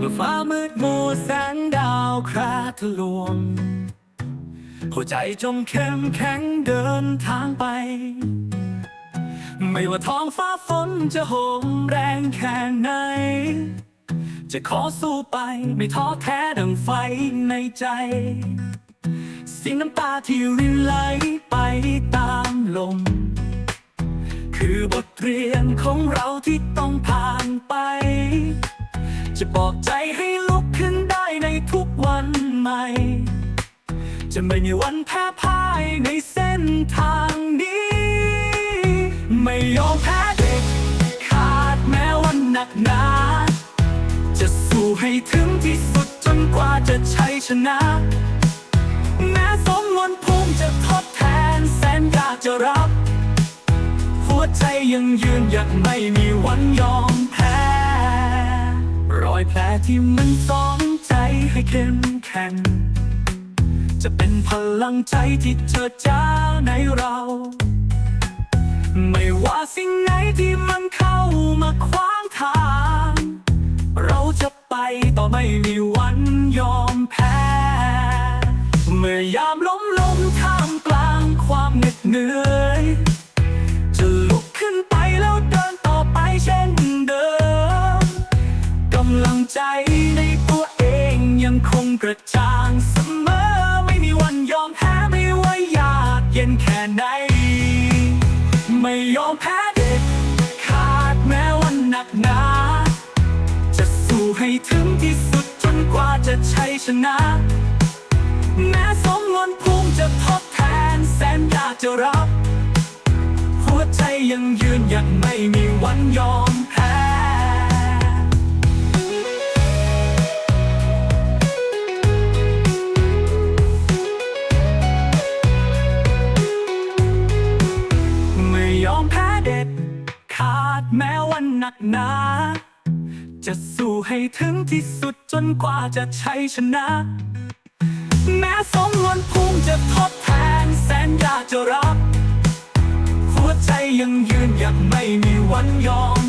เมื่อฟ้ามืดมัวแสงดาวคราทะลวง หัวใจจมเข้มแข็งเดินทางไป ไม่ว่าท้องฟ้าฝนจะโหมแรงแค่ไหน จะขอสู้ไปไม่ท้อแท้ดังไฟในใจ สิ่งน้ำตาที่รินไหลไปตามลม คือบทเรียนของเราที่ต้องผ่านไป จะบอกใจให้ลุกขึ้นได้ในทุกวันใหม่ จะไม่มีวันแพ้พ่ายในเส้นทางนี้ ไม่ยอมแพ้เด็ก ขาดแม้วันหนักหนา จะสู้ให้ถึงที่สุดจนกว่าจะชัยชนะ แม้สมวันภูมิจะทดแทนแสนยากจะรับ หัวใจยังยืนหยัดไม่มีวันยอม อยแผลที่มันสอนใจให้เข้มแข็ง จะเป็นพลังใจที่เจิดจ้าในเรา ไม่ว่าสิ่งไหนที่มันเข้ามาขวางทาง เราจะไปต่อไม่มีวันยอมแพ้ เมื่อยามล้มลงท่ามกลางความเหน็ดเหนื่อยำลังใจในตัวเองยังคงกระจ่างเสมอ ไม่มีวันยอมแพ้ไม่ว่ายากเย็นแค่ไหน ไม่ยอมแพ้เด็ดขาดแม้วันหนักหนา จะสู้ให้ถึงที่สุดจนกว่าจะชัยชนะ แม้สมวนภูมิจะทดแทนแสนยากจะรับ หัวใจยังยืนยัดไม่มีวันยอม นักหนา จะสู้ให้ถึงที่สุดจนกว่าจะชัยชนะ แม้สมวนภูมิจะทดแทนแสนยากจะรับ หัวใจยังยืนหยัดไม่มีวันยอม